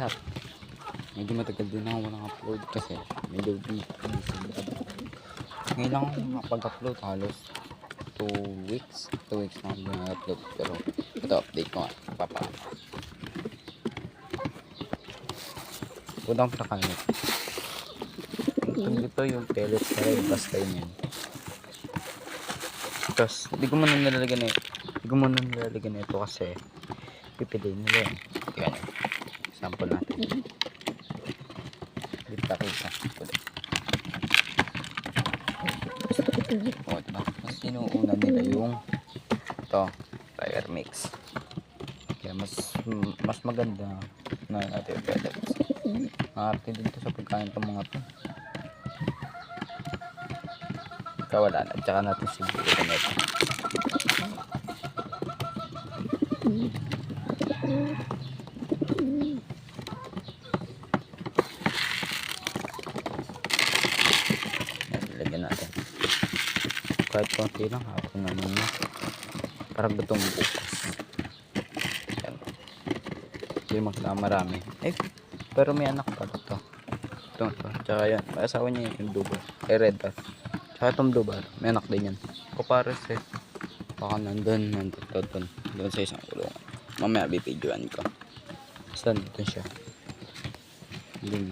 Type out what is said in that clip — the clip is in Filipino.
up? Medyo matagal din ako walang upload kasi medyo busy. Ngayon lang ako makapag-upload halos 2 weeks. 2 weeks na ako upload pero ito update ko nga. Papa. Unang pinakamit. Ito yung pellets na rin basta yun. Tapos, hindi ko muna nilalagyan na hindi ko muna nilalagyan na ito kasi pipiliin nila yun. Yan. Sample natin. Dito tayo isa. O, diba? Mas sinuuna nila yung ito, fire mix. Kaya mas mas maganda na natin yung pellets. Maarte din to sa pagkain ng mga to. Ikaw wala na. Tsaka natin siguro ito. Yan, Lagyan natin. Kahit konti lang, hapon naman na. Parang gutom bukas. Hindi magkama marami. Eh, pero may anak pa ito. Ito, ito. Tsaka yan. May asawa niya yung dubar. Eh, red bar. Tsaka itong dubar. May anak din yan. Kupares eh. Baka nandun, nandun, nandun. Doon sa isang kulungan. Mamaya bibidyoan ko. Basta nandun siya. Hindi.